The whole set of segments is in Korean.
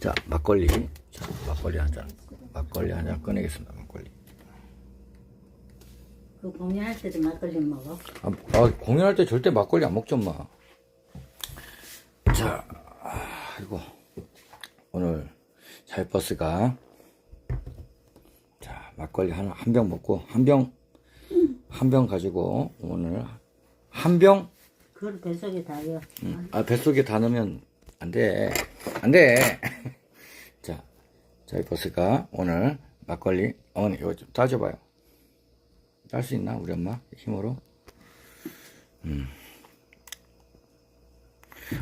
자, 막걸리. 자, 막걸리 한 잔. 막걸리 한 잔 꺼내겠습니다, 막걸리. 그 공연할 때도 막걸리 먹어. 아, 아, 공연할 때 절대 막걸리 안 먹죠, 엄마. 자, 아, 이거. 오늘 잘버스가 자, 막걸리 한, 한 병 먹고, 한 병, 한 병 가지고, 오늘 한 병, 그걸 뱃속에 다요. 아, 뱃속에 다 넣으면 안 돼. 안 돼. 자, 잘버스가 오늘 막걸리, 어머니, 이거 좀 따줘봐요. 딸 수 있나, 우리 엄마? 힘으로?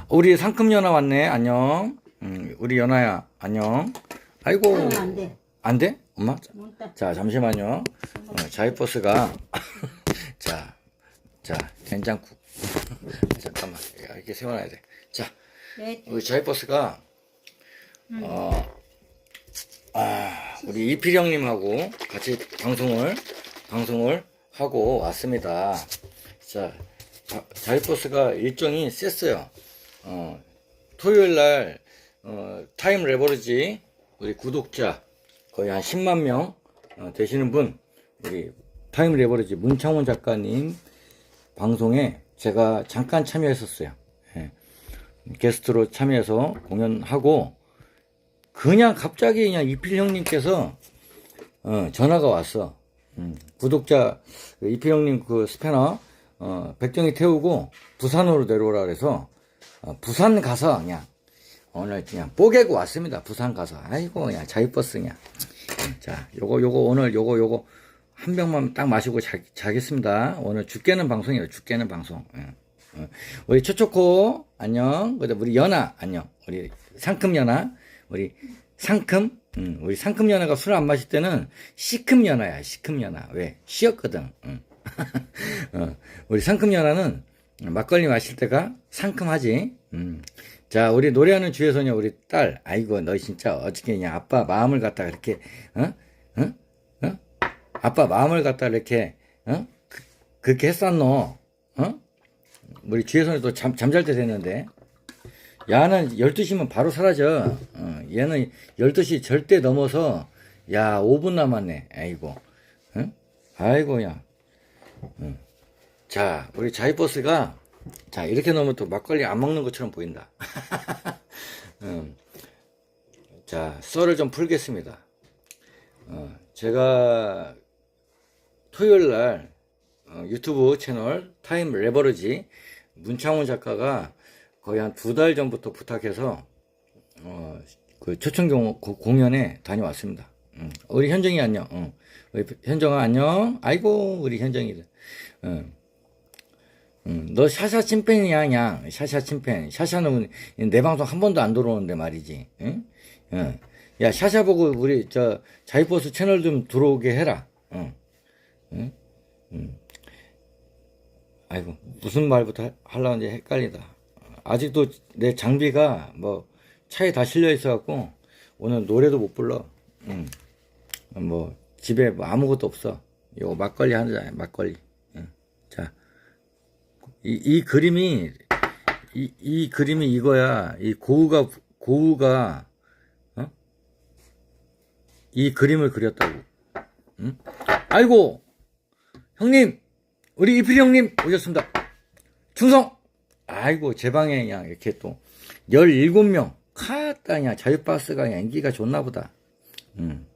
우리 상큼 연아 왔네. 안녕. 음, 우리 연아야. 안녕. 아이고. 그러면 안 돼. 안 돼? 엄마? 자, 잠시만요. 어, 자이 버스가 자, 자, 된장국. 잠깐만. 야, 이렇게 세워놔야 돼. 자, 네. 우리 자이버스가 어, 아, 우리 이필 형님하고 같이 방송을 방송을 하고 왔습니다. 자, 자 자이버스가 일정이 셌어요. 어, 토요일 날 어, 타임 레버리지 우리 구독자 거의 한 10만 명 어, 되시는 분 우리 타임 레버리지 문창원 작가님 방송에 제가 잠깐 참여했었어요. 예. 게스트로 참여해서 공연하고 그냥 갑자기 그냥 이필 형님께서 어, 전화가 왔어. 음, 구독자 그 이필 형님 그 스패너 어, 백정이 태우고 부산으로 내려오라 그래서 어, 부산 가서 그냥 오늘 그냥 뽀개고 왔습니다. 부산 가서 아이고 그냥 자유버스 그냥 자 요거 요거 오늘 요거 요거 한 병만 딱 마시고 자, 자겠습니다. 오늘 죽게는 방송이에요. 죽게는 방송. 예. 어, 우리 초초코 안녕. 우리 연아 안녕. 우리 상큼 연아 우리 상큼 음, 우리 상큼 연아가 술 안 마실 때는 시큼 연아야. 시큼 연아 왜 쉬었거든. 응. 어, 우리 상큼 연아는 막걸리 마실 때가 상큼하지. 음. 자, 우리 노래하는 주혜소녀 우리 딸. 아이고, 너 진짜 어떻게 그냥 아빠 마음을 갖다가 이렇게 어? 어? 어? 아빠 마음을 갖다 이렇게 어? 그, 그렇게 했었노. 어? 우리 주혜소녀 또 잠, 잠잘 때 됐는데. 야는 12시면 바로 사라져. 어, 얘는 12시 절대 넘어서 야, 5분 남았네. 아이고. 응? 아이고, 야. 응. 자, 우리 자이버스가 자, 이렇게 놓으면 또 막걸리 안 먹는 것처럼 보인다. 음. 자, 썰을 좀 풀겠습니다. 어, 제가 토요일 날 어, 유튜브 채널 타임 레버리지 문창훈 작가가 거의 한 두 달 전부터 부탁해서 어, 그 초청 경- 고- 공연에 다녀왔습니다. 음, 우리 현정이 안녕. 응. 우리 현정아 안녕. 아이고 우리 현정이들. 응. 응, 너 샤샤 찐팬이야, 그냥. 샤샤 찐팬. 샤샤는 내 방송 한 번도 안 들어오는데 말이지. 응? 응. 야, 샤샤 보고 우리 저 자이버스 채널 좀 들어오게 해라. 응. 응? 응. 아이고, 무슨 말부터 하- 하려는지 헷갈리다. 아직도 내 장비가 뭐 차에 다 실려 있어 갖고 오늘 노래도 못 불러. 응. 뭐 집에 뭐 아무것도 없어. 요 막걸리 한 잔, 막걸리. 응. 자. 이, 이 그림이 이, 이 그림이 이거야. 이 고우가 고우가 어? 이 그림을 그렸다고. 응? 아이고 형님 우리 이필 형님 오셨습니다. 충성. 아이고 제 방에 그냥 이렇게 또 17명 카다 그냥 자유바스가 그냥 인기가 좋나 보다. 음.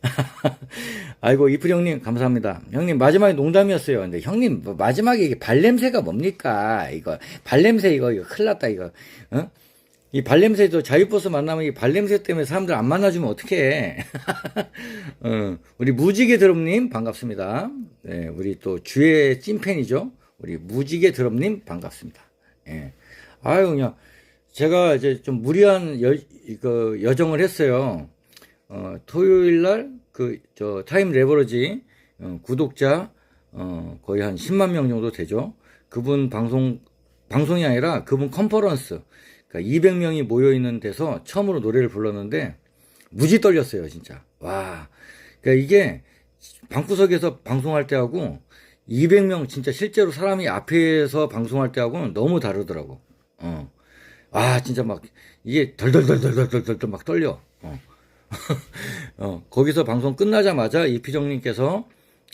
아이고 이풀 형님 감사합니다. 형님 마지막에 농담이었어요. 근데 형님 뭐 마지막에 이게 발냄새가 뭡니까? 이거 발냄새 이거 이거 큰일 났다 이거. 어? 이 발냄새도 자유버스 만나면 이 발냄새 때문에 사람들 안 만나주면 어떡해. 어, 우리 무지개 드럼님 반갑습니다. 네, 우리 또 주의 찐팬이죠. 우리 무지개 드럼님 반갑습니다. 예. 아유 그냥 제가 이제 좀 무리한 여, 그 여정을 했어요. 어, 토요일 날, 그, 저, 타임 레버러지, 어, 구독자, 어, 거의 한 10만 명 정도 되죠. 그분 방송, 방송이 아니라 그분 컨퍼런스, 그러니까 200명이 모여 있는 데서 처음으로 노래를 불렀는데, 무지 떨렸어요, 진짜. 와. 그러니까 이게, 방구석에서 방송할 때하고, 200명, 진짜 실제로 사람이 앞에서 방송할 때하고는 너무 다르더라고. 어. 아, 진짜 막, 이게 덜덜덜덜덜덜덜 막 떨려. 어. 어, 거기서 방송 끝나자마자 이피정님께서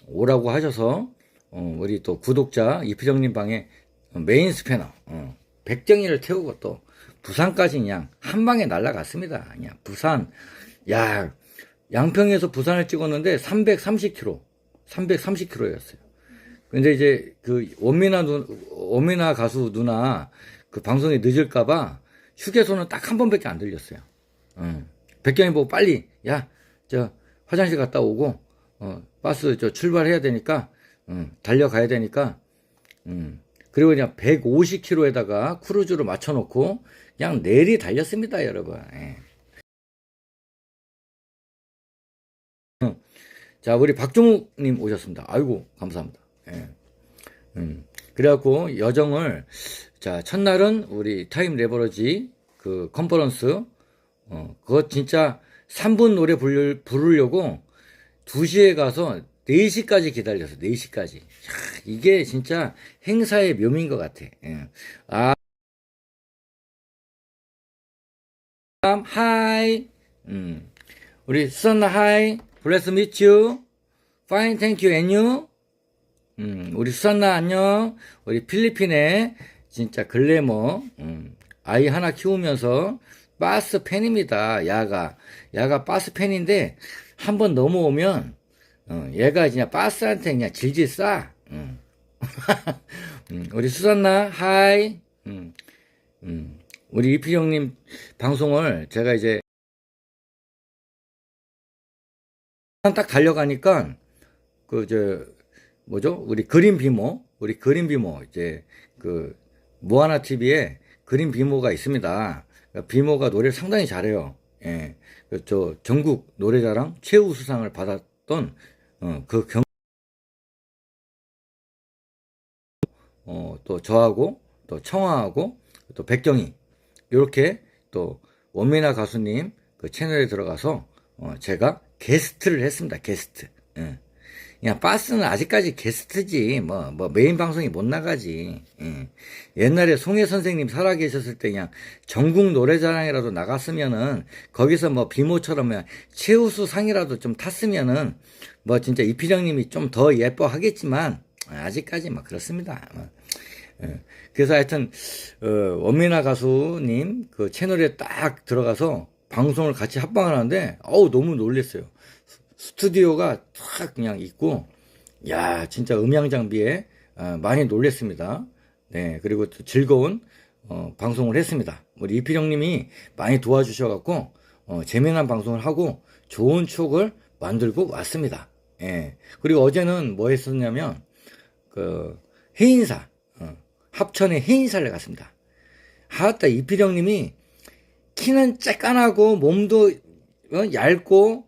오라고 하셔서, 어, 우리 또 구독자 이피정님 방에 메인 스패너, 어, 백정이를 태우고 또 부산까지 그냥 한 방에 날아갔습니다. 그냥 부산, 야, 양평에서 부산을 찍었는데 330km, 330km였어요. 근데 이제 그 원민아 누, 원민아 가수 누나 그 방송이 늦을까봐 휴게소는 딱 한 번밖에 안 들렸어요. 응. 백경이 보고 빨리 야 저 화장실 갔다 오고 어 버스 저 출발해야 되니까 응, 달려가야 되니까 음. 그리고 그냥 150km에다가 크루즈로 맞춰놓고 그냥 내리 달렸습니다, 여러분. 예. 응. 자, 우리 박종욱님 오셨습니다. 아이고, 감사합니다. 예. 음. 그래갖고 여정을 자 첫날은 우리 타임 레버러지 그 컨퍼런스 어 그거 진짜 3분 노래 부르, 부르려고 2시에 가서 4시까지 기다렸어 4시까지 이게 진짜 행사의 묘미인 것 같아 예. 아 다음, 하이 음. 우리 수산나 하이 블레스 미츠 파인 땡큐 앤유 음, 우리 수산나 안녕. 우리 필리핀에 진짜 글래머, 음, 아이 하나 키우면서 바스 팬입니다. 야가. 야가 바스 팬인데, 한번 넘어오면, 어, 얘가 그냥 바스한테 그냥 질질 싸. 음. 음, 우리 수산나, 하이. 음, 음, 우리 이피 형님 방송을 제가 이제 딱 달려가니까, 그, 저, 뭐죠? 우리 그린 비모, 우리 그린 비모, 이제, 그, 모아나 TV에 그린 비모가 있습니다. 비모가 노래를 상당히 잘해요. 예. 그 저, 전국 노래자랑 최우수상을 받았던, 어, 그 경, 어, 또 저하고, 또 청아하고, 또 백경이, 요렇게 또 원미나 가수님 그 채널에 들어가서, 어, 제가 게스트를 했습니다. 게스트. 예. 그냥 바스는 아직까지 게스트지 뭐 뭐 메인 방송이 못 나가지 예. 옛날에 송혜 선생님 살아계셨을 때 그냥 전국 노래자랑이라도 나갔으면은 거기서 뭐 비모처럼 그냥 최우수 상이라도 좀 탔으면은 뭐 진짜 이피정님이 좀 더 예뻐하겠지만 아직까지 뭐 그렇습니다 뭐. 예. 그래서 하여튼 어, 원민아 가수님 그 채널에 딱 들어가서 방송을 같이 합방을 하는데 어우 너무 놀랬어요 스튜디오가 탁 그냥 있고, 야, 진짜 음향 장비에 어, 많이 놀랬습니다. 네, 그리고 또 즐거운 어, 방송을 했습니다. 우리 이필영님이 많이 도와주셔갖고 어, 재미난 방송을 하고 좋은 추억을 만들고 왔습니다. 예. 그리고 어제는 뭐 했었냐면 그 해인사 어, 합천에 해인사를 갔습니다. 하았다 이필영님이 키는 쬐깐하고 몸도 어, 얇고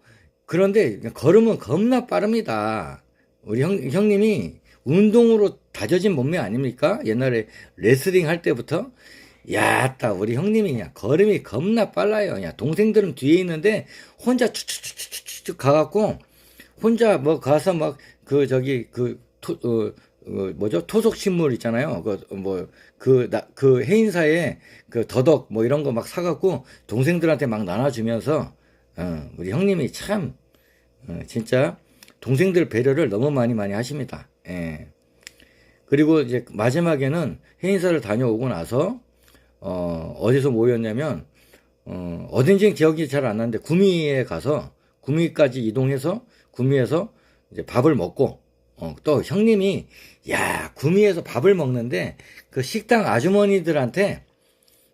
그런데 걸으면 겁나 빠릅니다. 우리 형, 형님이 운동으로 다져진 몸매 아닙니까? 옛날에 레슬링 할 때부터. 야, 따 우리 형님이 그냥 걸음이 겁나 빨라요. 그냥 동생들은 뒤에 있는데 혼자 추추추추추 가갖고 혼자 뭐 가서 막 그 저기 그 토, 어, 어, 뭐죠? 토속 식물 있잖아요. 그, 뭐, 그, 나, 그 해인사에 그 더덕 뭐 이런 거 막 사갖고 동생들한테 막 나눠주면서, 어, 우리 형님이 참, 어, 진짜 동생들 배려를 너무 많이 많이 하십니다. 예. 그리고 이제 마지막에는 해인사를 다녀오고 나서, 어, 어디서 모였냐면, 어, 어딘지는 기억이 잘 안 나는데, 구미에 가서, 구미까지 이동해서, 구미에서 이제 밥을 먹고, 어, 또 형님이, 야, 구미에서 밥을 먹는데, 그 식당 아주머니들한테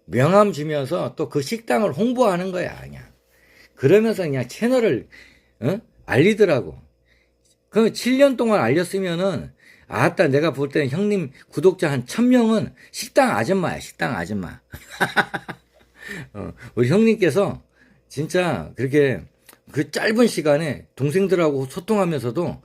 명함 주면서 또 그 식당을 홍보하는 거야, 그냥. 그러면서 그냥 채널을, 어? 알리더라고. 그럼 7년 동안 알렸으면은, 아따, 내가 볼 때는 형님 구독자 한 1000명은 식당 아줌마야, 식당 아줌마. 어, 우리 형님께서 진짜 그렇게 그 짧은 시간에 동생들하고 소통하면서도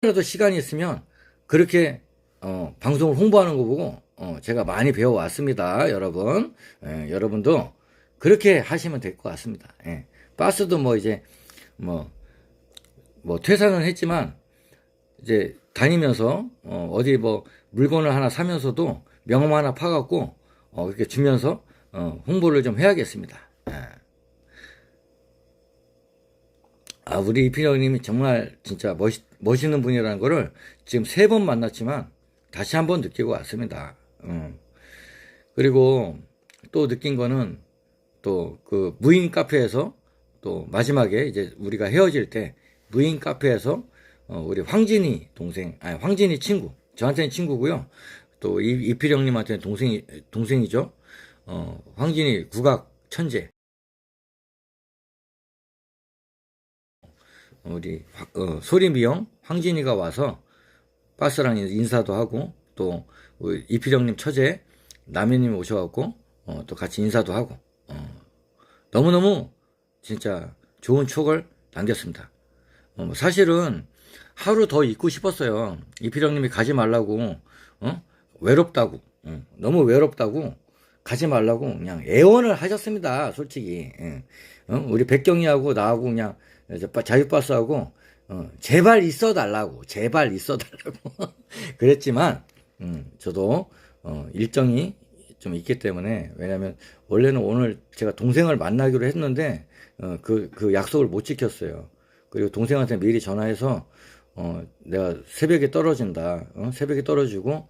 라도 시간이 있으면 그렇게 어, 방송을 홍보하는 거 보고 어, 제가 많이 배워왔습니다, 여러분. 예, 여러분도 그렇게 하시면 될 것 같습니다. 예. 바스도 뭐 이제 뭐, 뭐 퇴사는 했지만 이제 다니면서 어, 어디 뭐 물건을 하나 사면서도 명함 하나 파갖고 어, 이렇게 주면서 어, 홍보를 좀 해야겠습니다. 예. 아, 우리 이필영님이 정말 진짜 멋있, 멋있는 분이라는 거를 지금 세 번 만났지만 다시 한 번 느끼고 왔습니다. 음. 그리고 또 느낀 거는 또 그 무인 카페에서 또 마지막에 이제 우리가 헤어질 때 무인 카페에서 어, 우리 황진이 동생, 아니 황진이 친구, 저한테는 친구고요. 또 이, 이필영님한테는 동생이 동생이죠. 어, 황진이 국악 천재. 우리 화- 어, 소리미영 황진이가 와서 빠스랑 인사도 하고 또 이필영님 처제 남해님 오셔갖고 어, 또 같이 인사도 하고 어, 너무너무 진짜 좋은 추억을 남겼습니다. 어, 뭐 사실은 하루 더 있고 싶었어요. 이필영님이 가지 말라고 어? 외롭다고 어, 너무 외롭다고 가지 말라고 그냥 애원을 하셨습니다. 솔직히 예. 어? 우리 백경이하고 나하고 그냥 자유버스하고 어, 제발 있어 달라고 제발 있어 달라고 그랬지만 음, 저도 어, 일정이 좀 있기 때문에 왜냐면 원래는 오늘 제가 동생을 만나기로 했는데 어, 그, 그 약속을 못 지켰어요. 그리고 동생한테 미리 전화해서 어, 내가 새벽에 떨어진다. 어? 새벽에 떨어지고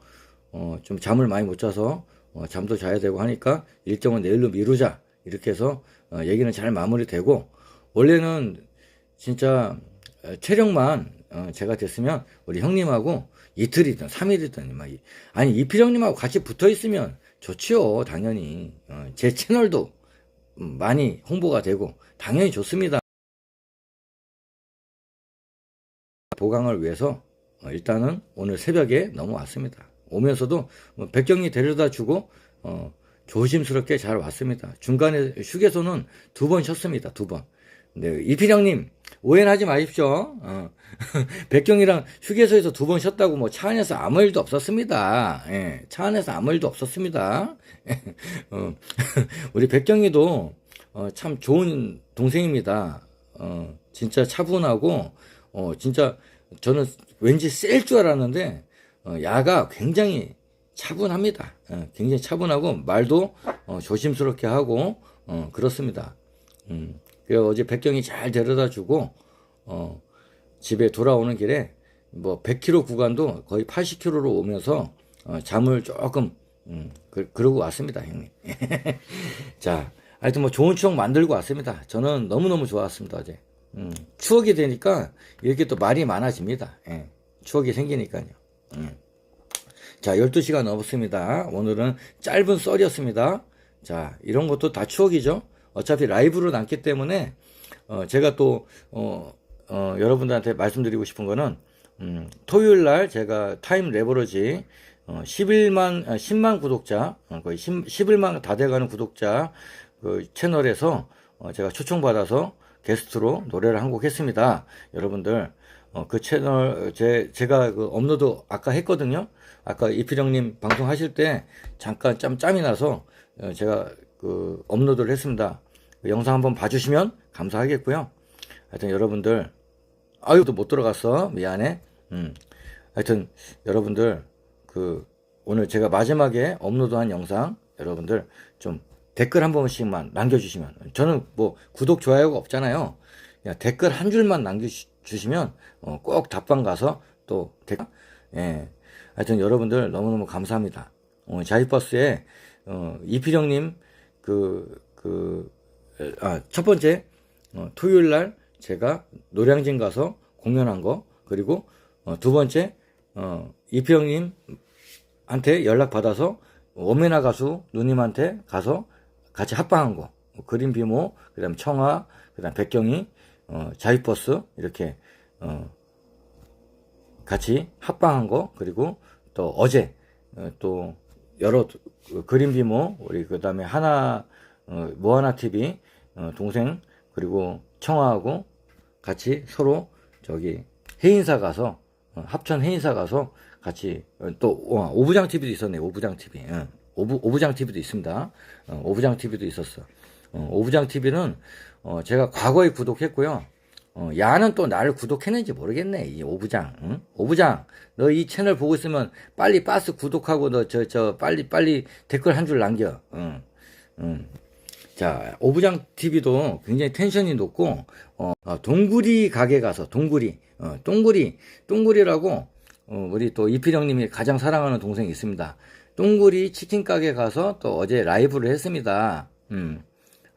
어, 좀 잠을 많이 못 자서 어, 잠도 자야 되고 하니까 일정은 내일로 미루자. 이렇게 해서 어, 얘기는 잘 마무리되고 원래는 진짜 어, 체력만 어, 제가 됐으면 우리 형님하고 이틀이든 삼일이든 막 이- 아니 이필 형님하고 같이 붙어 있으면 좋지요 당연히. 어, 제 채널도 음, 많이 홍보가 되고 당연히 좋습니다. 보강을 위해서 어, 일단은 오늘 새벽에 넘어왔습니다. 오면서도 뭐 백경이 데려다 주고 어, 조심스럽게 잘 왔습니다. 중간에 휴게소는 두 번 쉬었습니다 두 번. 네, 이필영님 오해는 하지 마십시오. 어. 백경이랑 휴게소에서 두 번 쉬었다고 뭐 차 안에서 아무 일도 없었습니다. 예, 차 안에서 아무 일도 없었습니다. 어, 우리 백경이도 어, 참 좋은 동생입니다. 어, 진짜 차분하고 어, 진짜 저는 왠지 셀 줄 알았는데 어, 야가 굉장히 차분합니다. 어, 굉장히 차분하고 말도 어, 조심스럽게 하고 어, 그렇습니다. 음. 어제 백경이 잘 데려다 주고, 어, 집에 돌아오는 길에 뭐 100km 구간도 거의 80km로 오면서, 어, 잠을 조금, 음, 그, 그러고 왔습니다, 형님. 자, 하여튼 뭐 좋은 추억 만들고 왔습니다. 저는 너무너무 좋았습니다, 어제. 음, 추억이 되니까 이렇게 또 말이 많아집니다. 예, 추억이 생기니까요. 음. 자, 12시가 넘었습니다. 오늘은 짧은 썰이었습니다. 자, 이런 것도 다 추억이죠. 어차피 라이브로 남기 때문에, 어, 제가 또, 어, 어, 여러분들한테 말씀드리고 싶은 거는, 음, 토요일 날 제가 타임 레버러지, 어, 11만, 아, 10만 구독자, 어, 거의 10, 11만 다 돼가는 구독자, 그 채널에서, 어, 제가 초청받아서 게스트로 노래를 한 곡 했습니다. 여러분들, 어, 그 채널, 제, 제가 그 업로드 아까 했거든요. 아까 이필영님 방송 하실 때 잠깐 짬, 짬이 나서 어, 제가 그 업로드를 했습니다. 그 영상 한번 봐주시면 감사하겠고요. 하여튼 여러분들, 아유, 또 못 들어갔어. 미안해. 음. 하여튼 여러분들, 그 오늘 제가 마지막에 업로드한 영상 여러분들 좀 댓글 한 번씩만 남겨주시면 저는 뭐 구독 좋아요가 없잖아요. 그냥 댓글 한 줄만 남겨주시면 어, 꼭 답방 가서 또 댓글 예 하여튼 여러분들 너무너무 감사합니다. 오늘 자이버스에 어, 이필영님 그 그 아 첫 번째 어, 토요일 날 제가 노량진 가서 공연한 거 그리고 어, 두 번째 어, 이필영님 한테 연락 받아서 오메나 가수 누님한테 가서 같이 합방한 거. 그린 비모 그 다음 청아 그 다음 백경이 어, 자유버스 이렇게 어, 같이 합방한 거. 그리고 또 어제 어, 또 여러 그 그린 비모 우리 그 다음에 하나 어, 모하나 TV 어, 동생 그리고 청아하고 같이 서로 저기 해인사 가서 어, 합천 해인사 가서 같이 어, 또 어, 오부장 TV도 있었네 오부장 TV 어, 오부 오부장 TV도 있습니다. 어, 오부장 TV도 있었어. 어, 오부장 TV는 어, 제가 과거에 구독했고요 어, 야는 또 나를 구독했는지 모르겠네. 이 오부장, 응? 오부장, 너 이 채널 보고 있으면 빨리 빠스 구독하고 너 저, 저, 빨리, 빨리 댓글 한 줄 남겨. 응, 응. 자, 오부장 TV도 굉장히 텐션이 높고, 어, 어, 동구리 가게 가서, 동구리, 어, 동구리, 동구리라고, 어, 우리 또 이필영님이 가장 사랑하는 동생이 있습니다. 동구리 치킨 가게 가서 또 어제 라이브를 했습니다. 음.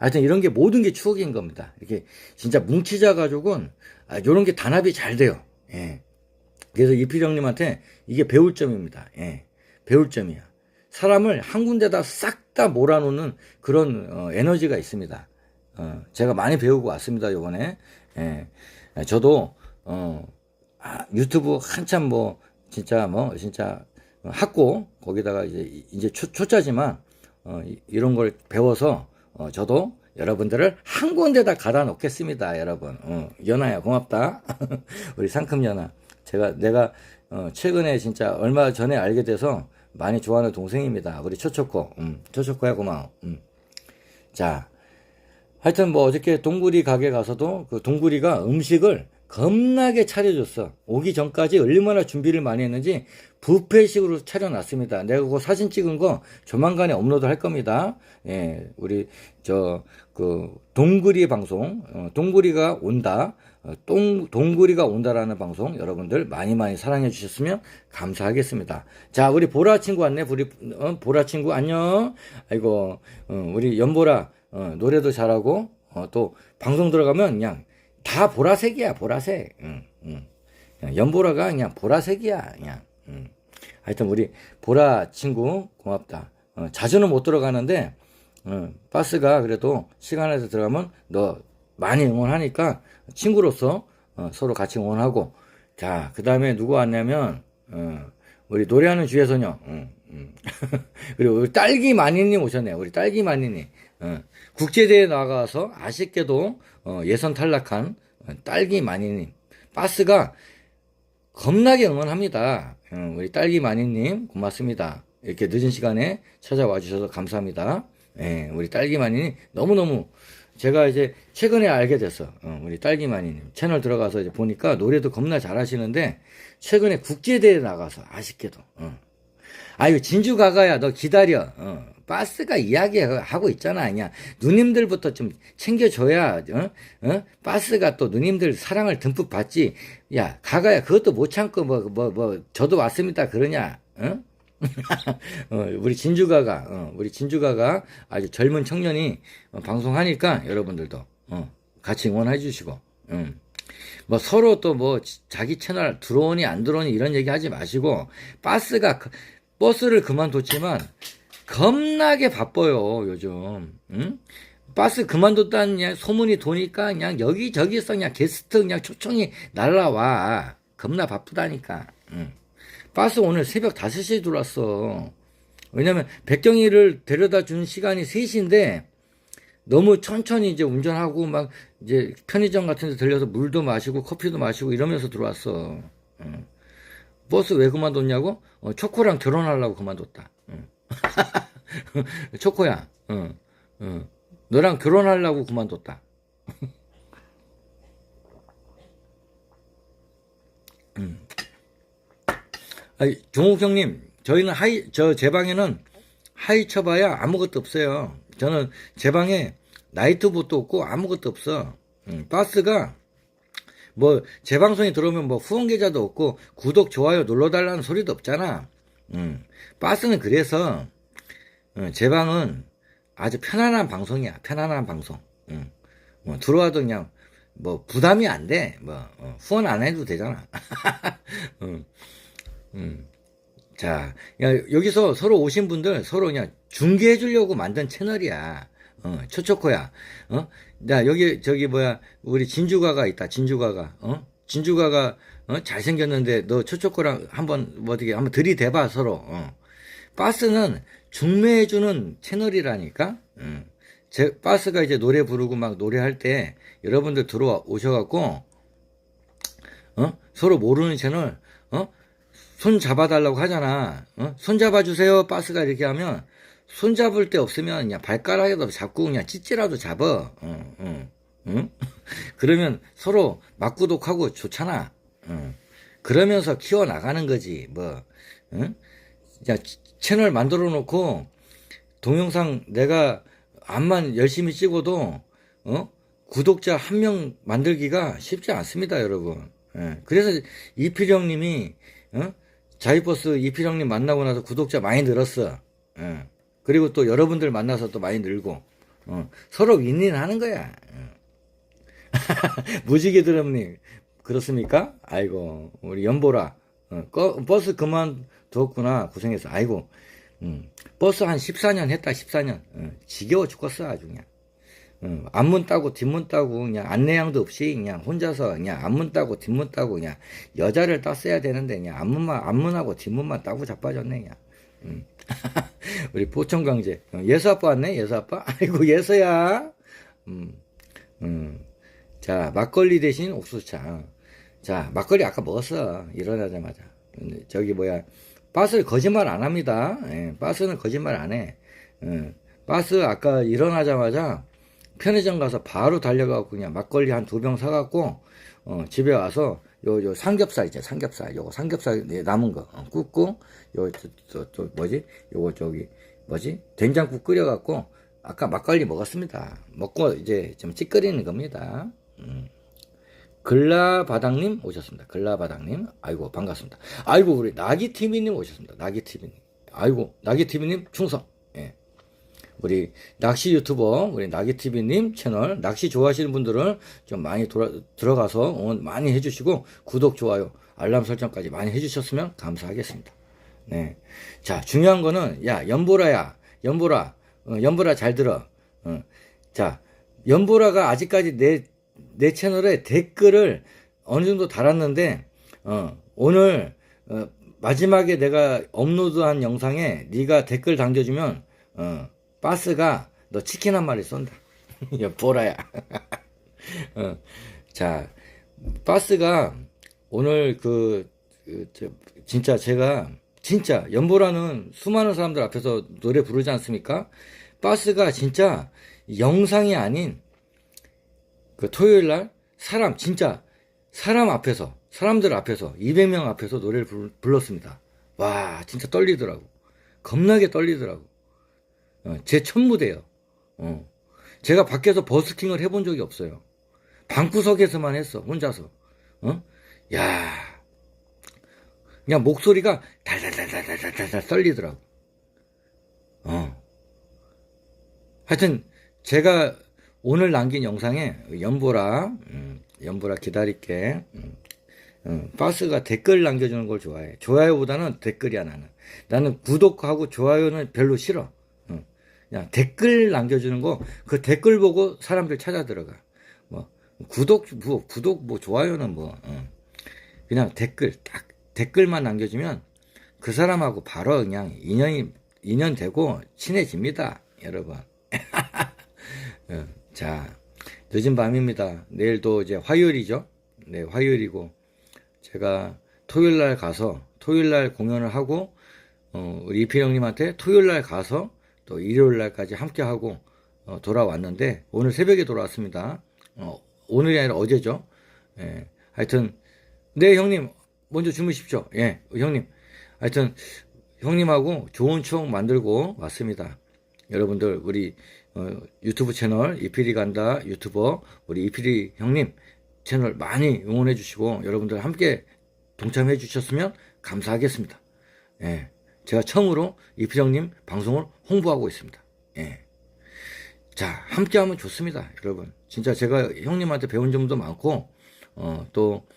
하여튼 이런 게 모든 게 추억인 겁니다. 이렇게 진짜 뭉치자 가족은 아, 이런 게 단합이 잘 돼요. 예. 그래서 이필영님한테 이게 배울 점입니다. 예. 배울 점이야. 사람을 한 군데다 싹 다 몰아놓는 그런 어, 에너지가 있습니다. 어, 제가 많이 배우고 왔습니다. 요번에. 예. 저도 어, 아, 유튜브 한참 뭐 진짜 뭐 진짜 학고 거기다가 이제 이제 초, 초짜지만 어, 이- 이런 걸 배워서 어, 저도 여러분들을 한 군데다 가다 놓겠습니다, 여러분. 어, 연아야 고맙다. 우리 상큼 연아. 제가 내가 어, 최근에 진짜 얼마 전에 알게 돼서 많이 좋아하는 동생입니다. 우리 초초코. 음, 초초코야 고마워. 음. 자, 하여튼 뭐 어저께 동구리 가게 가서도 그 동구리가 음식을 겁나게 차려줬어. 오기 전까지 얼마나 준비를 많이 했는지 뷔페식으로 차려놨습니다. 내가 그거 사진 찍은 거 조만간에 업로드 할 겁니다. 예, 우리 저 그 동구리 방송, 어, 동구리가 온다. 어, 동, 동구리가 온다라는 방송 여러분들 많이 많이 사랑해 주셨으면 감사하겠습니다. 자, 우리 보라 친구 왔네. 우리 어, 보라 친구 안녕. 아이고, 어, 우리 연보라 어, 노래도 잘하고 어, 또 방송 들어가면 그냥 다 보라색이야, 보라색. 응, 응. 연보라가 그냥 보라색이야, 그냥. 응. 하여튼 우리 보라 친구 고맙다. 어, 자주는 못 들어가는데 어, 바스가 그래도 시간에서 들어가면 너 많이 응원하니까 친구로서 어, 서로 같이 응원하고 자 그 다음에 누구 왔냐면 어, 우리 노래하는 주혜소녀 응, 응. 그리고 우리 딸기 마니님 오셨네요 우리 딸기 마니님 어, 국제대회 나가서 아쉽게도 어, 예선 탈락한 어, 딸기 마니님 바스가 겁나게 응원합니다. 어, 우리 딸기 마니님 고맙습니다. 이렇게 늦은 시간에 찾아와 주셔서 감사합니다. 예, 우리 딸기 마니님 너무너무 제가 이제 최근에 알게 됐어. 어, 우리 딸기 마니님 채널 들어가서 이제 보니까 노래도 겁나 잘하시는데 최근에 국제대회 나가서 아쉽게도 어. 아유 진주 가가야 너 기다려. 어. 바스가 이야기하고 있잖아. 그냥 누님들부터 좀 챙겨줘야 어? 어? 바스가 또 누님들 사랑을 듬뿍 받지. 야 가가야 그것도 못 참고 뭐뭐 뭐 저도 왔습니다 그러냐. 어? 어, 우리 진주가가 어, 우리 진주가가 아주 젊은 청년이 어, 방송하니까 여러분들도 어, 같이 응원해 주시고. 음. 뭐 서로 또 뭐 자기 채널 들어오니 안 들어오니 이런 얘기 하지 마시고 바스가 그- 버스를 그만뒀지만 겁나게 바빠요 요즘 응? 버스 그만뒀다는 그냥 소문이 도니까 그냥 여기저기서 그냥 게스트 그냥 초청이 날라와 겁나 바쁘다니까 응. 버스 오늘 새벽 5시에 들어왔어 왜냐면 백경이를 데려다 준 시간이 3시인데 너무 천천히 이제 운전하고 막 이제 편의점 같은 데 들려서 물도 마시고 커피도 마시고 이러면서 들어왔어. 응. 버스 왜 그만뒀냐고? 어, 초코랑 결혼하려고 그만뒀다. 응. 초코야, 응, 응. 너랑 결혼하려고 그만뒀다. 음. 아니, 종욱 형님, 저희는 하이, 저 제 방에는 하이 쳐봐야 아무것도 없어요. 저는 제 방에 나이트봇도 없고 아무것도 없어. 음, 바스가 뭐 제 방송에 들어오면 뭐 후원 계좌도 없고 구독 좋아요 눌러달라는 소리도 없잖아. 음, 바스는 그래서 어, 제 방은 아주 편안한 방송이야. 편안한 방송. 음, 뭐 들어와도 그냥 뭐 부담이 안 돼. 뭐 어, 후원 안 해도 되잖아. 음, 음. 자, 야, 여기서 서로 오신 분들 서로 그냥 중계해 주려고 만든 채널이야. 어, 초초코야. 어? 나 여기 저기 뭐야 우리 진주가가 있다. 진주가가. 어? 진주가가 어? 잘생겼는데 너 초초코랑 한번 뭐 어떻게 한번 들이대봐 서로. 어. 바스는 중매해 주는 채널이라니까. 음. 제 바스가 이제 노래 부르고 막 노래할 때 여러분들 들어와 오셔갖고 어? 서로 모르는 채널 어? 손 잡아달라고 하잖아. 어? 손 잡아주세요. 바스가 이렇게 하면 손 잡을 데 없으면 그냥 발가락에도 잡고 그냥 찌찌라도 잡아. 어, 어, 응? 그러면 서로 맞구독하고 좋잖아. 응. 그러면서 키워 나가는 거지. 뭐, 응? 야, 치- 채널 만들어 놓고 동영상 내가 암만 열심히 찍어도 어? 구독자 한 명 만들기가 쉽지 않습니다, 여러분. 예. 그래서 이필영 님이 어? 자이버스 이필영 님 만나고 나서 구독자 많이 늘었어. 예. 그리고 또 여러분들 만나서 또 많이 늘고 어. 서로 윈윈하는 거야. 어. 무지개 드럼님 그렇습니까? 아이고 우리 연보라 어, 꺼- 버스 그만 두었구나 고생했어. 아이고 음, 버스 한 14년 했다 14년 어, 지겨워 죽겠어 아주 그냥. 어, 앞문 따고 뒷문 따고 그냥 안내양도 없이 그냥 혼자서 그냥 앞문 따고 뒷문 따고 그냥 여자를 땄어야 되는데 그냥 앞문만 앞문하고 뒷문만 따고 자빠졌네 그냥. 음. 우리 보청강제 어, 예수 아빠 왔네 예수 아빠 아이고 예수야. 음, 음. 자 막걸리 대신 옥수차. 자 막걸리 아까 먹었어 일어나자마자. 저기 뭐야 바스 거짓말 안 합니다. 예, 바스는 거짓말 안 해. 예, 바스 아까 일어나자마자 편의점 가서 바로 달려가고 그냥 막걸리 한 두 병 사갖고 어, 집에 와서 요, 요 삼겹살 있죠 삼겹살 요거 삼겹살 네, 남은 거 어, 굽고 요 저, 저, 저 뭐지 요거 저기 뭐지 된장국 끓여갖고 아까 막걸리 먹었습니다 먹고 이제 좀 찌끄리는 겁니다 음. 글라바닥님 오셨습니다. 글라바닥님. 아이고 반갑습니다. 아이고 우리 나기TV님 오셨습니다. 나기TV님. 아이고 나기TV님 충성. 예. 우리 낚시 유튜버 우리 나기TV님 채널 낚시 좋아하시는 분들은 좀 많이 돌아, 들어가서 응원 많이 해주시고 구독 좋아요 알람 설정까지 많이 해주셨으면 감사하겠습니다. 네, 자 중요한 거는 야 연보라야. 연보라. 어, 연보라 잘 들어. 어, 자 연보라가 아직까지 내 내 채널에 댓글을 어느 정도 달았는데 어, 오늘 어, 마지막에 내가 업로드한 영상에 네가 댓글 당겨주면 어, 바스가 너 치킨 한 마리 쏜다. 야 보라야. 어, 자 바스가 오늘 그, 그 저, 진짜 제가 진짜 연보라는 수많은 사람들 앞에서 노래 부르지 않습니까? 바스가 진짜 영상이 아닌 그 토요일 날 사람 진짜 사람 앞에서 사람들 앞에서 200명 앞에서 노래를 불, 불렀습니다. 와 진짜 떨리더라고. 겁나게 떨리더라고. 어, 제첫 무대예요. 어. 제가 밖에서 버스킹을 해본 적이 없어요. 방구석에서만 했어 혼자서. 어? 야 그냥 목소리가 달달달달달달달 떨리더라고. 어. 하여튼 제가 오늘 남긴 영상에 연보라 음, 연보라 기다릴게. 음, 음, 바스가 댓글 남겨주는 걸 좋아해. 좋아요보다는 댓글이야 나는. 나는 구독하고 좋아요는 별로 싫어. 어. 그냥 댓글 남겨주는 거 그 댓글 보고 사람들 찾아 들어가. 뭐 구독 뭐 구독 뭐 좋아요는 뭐 어. 그냥 댓글 딱 댓글만 남겨주면 그 사람하고 바로 그냥 인연이 인연 되고 친해집니다, 여러분. 어, 자 늦은 밤입니다. 내일도 이제 화요일이죠. 네 화요일이고 제가 토요일 날 가서 토요일 날 공연을 하고 어, 우리 이필 형님한테 토요일 날 가서 또 일요일 날까지 함께 하고 어, 돌아왔는데 오늘 새벽에 돌아왔습니다. 어, 오늘이 아니라 어제죠. 예, 하여튼 네 형님 먼저 주무십시오. 예, 형님. 하여튼 형님하고 좋은 추억 만들고 왔습니다. 여러분들 우리 어, 유튜브 채널 이필이 간다 유튜버 우리 이필이 형님 채널 많이 응원해 주시고 여러분들 함께 동참해 주셨으면 감사하겠습니다. 예. 제가 처음으로 이필이 형님 방송을 홍보하고 있습니다. 예. 자, 함께 하면 좋습니다, 여러분. 진짜 제가 형님한테 배운 점도 많고, 어, 또,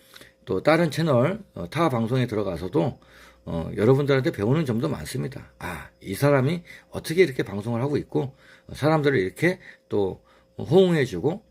또 다른 채널, 어, 타 방송에 들어가서도, 어, 여러분들한테 배우는 점도 많습니다. 아, 이 사람이 어떻게 이렇게 방송을 하고 있고, 어, 사람들을 이렇게 또 호응해주고,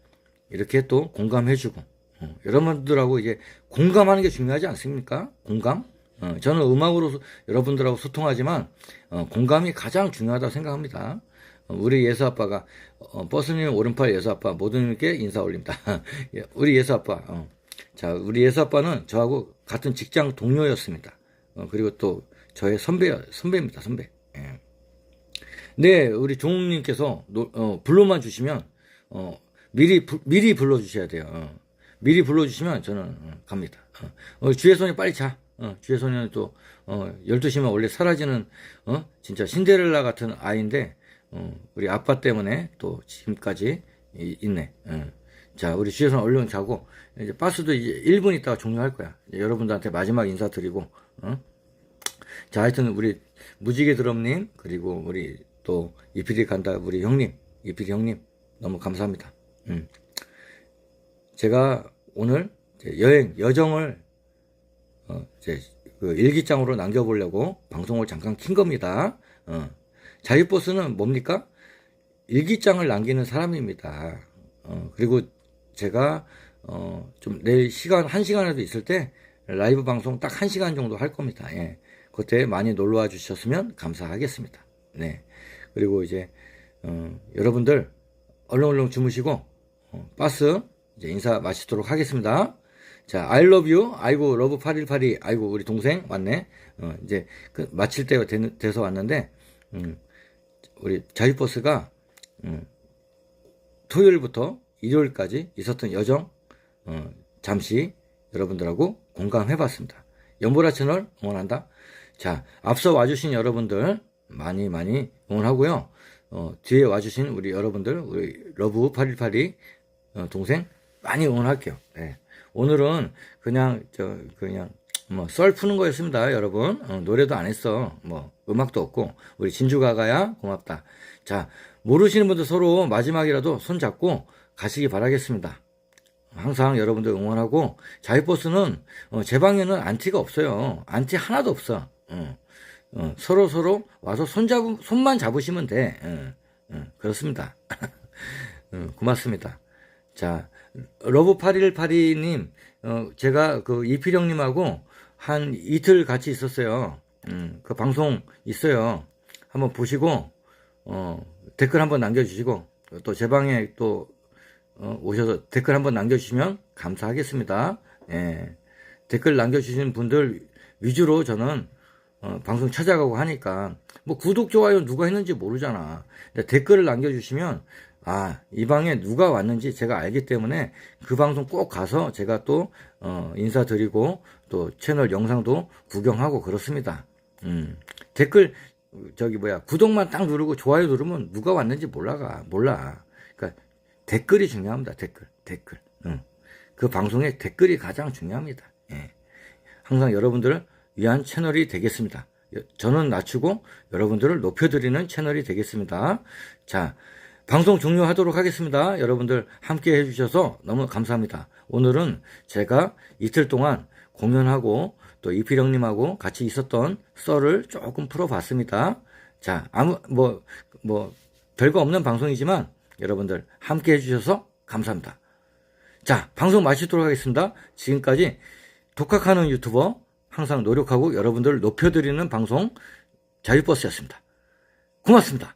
이렇게 또 공감해주고, 어, 여러분들하고 이제 공감하는 게 중요하지 않습니까? 공감? 어, 저는 음악으로 소- 여러분들하고 소통하지만, 어, 공감이 가장 중요하다고 생각합니다. 어, 우리 예수 아빠가 어, 버스님 오른팔 예수 아빠 모두님께 인사 올립니다. 예, 우리 예수 아빠, 어. 자 우리 예수 아빠는 저하고 같은 직장 동료였습니다. 어, 그리고 또 저의 선배 선배입니다, 선배. 예. 네, 우리 종욱님께서 노- 어, 블루만 주시면 어, 미리 부- 미리 불러 주셔야 돼요. 어. 미리 불러 주시면 저는 어, 갑니다. 어. 어, 주의 손이 빨리 자. 어, 주의 손이 또 어, 12시면 원래 사라지는 어, 진짜 신데렐라 같은 아이인데 어, 우리 아빠 때문에 또 지금까지 이- 있네. 어. 자, 우리 손 얼른 자고 이제 버스도 이제 1분 있다가 종료할 거야. 여러분들한테 마지막 인사드리고 어? 자, 하여튼 우리 무지개 드럼님 그리고 우리 또 이필이 간다 우리 형님 이필이 형님 너무 감사합니다. 음. 제가 오늘 여행 여정을 어, 이제 그 일기장으로 남겨보려고 방송을 잠깐 킨 겁니다. 어. 자유버스는 뭡니까? 일기장을 남기는 사람입니다. 어, 그리고 제가 어, 좀 내일 시간 한 시간에도 있을 때 라이브 방송 딱 한 시간 정도 할 겁니다. 예. 그때 많이 놀러 와 주셨으면 감사하겠습니다. 네. 그리고 이제 어, 여러분들 얼른 주무시고 어, 버스 이제 인사 마치도록 하겠습니다. 자, I love you. 아이고, 러브 8182. 아이고, 우리 동생 왔네. 어, 이제 그 마칠 때가 되, 돼서 왔는데, 음, 우리 자유버스가, 음, 토요일부터 일요일까지 있었던 여정, 어, 잠시 여러분들하고 공감해 봤습니다. 연보라 채널 응원한다. 자, 앞서 와주신 여러분들 많이 많이 응원하고요. 어, 뒤에 와주신 우리 여러분들, 우리 러브 8182 어, 동생 많이 응원할게요. 네. 오늘은 그냥 저 그냥 뭐 썰 푸는 거였습니다, 여러분. 어, 노래도 안 했어. 뭐 음악도 없고 우리 진주가가야 고맙다. 자 모르시는 분들 서로 마지막이라도 손 잡고 가시기 바라겠습니다. 항상 여러분들 응원하고 자유버스는 어, 제 방에는 안티가 없어요. 안티 하나도 없어. 어, 어, 서로 서로 와서 손 잡, 손만 잡으시면 돼. 어, 어, 그렇습니다. 어, 고맙습니다. 자, 러브 8182님, 어, 제가 그 이필영님하고 한 이틀 같이 있었어요. 음, 그 방송 있어요. 한번 보시고, 어, 댓글 한번 남겨주시고, 또 제 방에 또, 어, 오셔서 댓글 한번 남겨주시면 감사하겠습니다. 예. 댓글 남겨주시는 분들 위주로 저는 어, 방송 찾아가고 하니까 뭐 구독 좋아요 누가 했는지 모르잖아. 댓글을 남겨주시면 아 이 방에 누가 왔는지 제가 알기 때문에 그 방송 꼭 가서 제가 또 어, 인사드리고 또 채널 영상도 구경하고 그렇습니다. 음, 댓글 저기 뭐야 구독만 딱 누르고 좋아요 누르면 누가 왔는지 몰라가 몰라. 그러니까 댓글이 중요합니다. 댓글 댓글. 응. 그 방송의 댓글이 가장 중요합니다. 예. 항상 여러분들을 위한 채널이 되겠습니다. 여- 저는 낮추고 여러분들을 높여드리는 채널이 되겠습니다. 자, 방송 종료하도록 하겠습니다. 여러분들 함께 해주셔서 너무 감사합니다. 오늘은 제가 이틀 동안 공연하고 또 이필영님하고 같이 있었던 썰을 조금 풀어봤습니다. 자, 아무, 뭐, 뭐, 별거 없는 방송이지만 여러분들 함께 해주셔서 감사합니다. 자, 방송 마치도록 하겠습니다. 지금까지 독학하는 유튜버 항상 노력하고 여러분들을 높여드리는 방송 자유버스였습니다. 고맙습니다.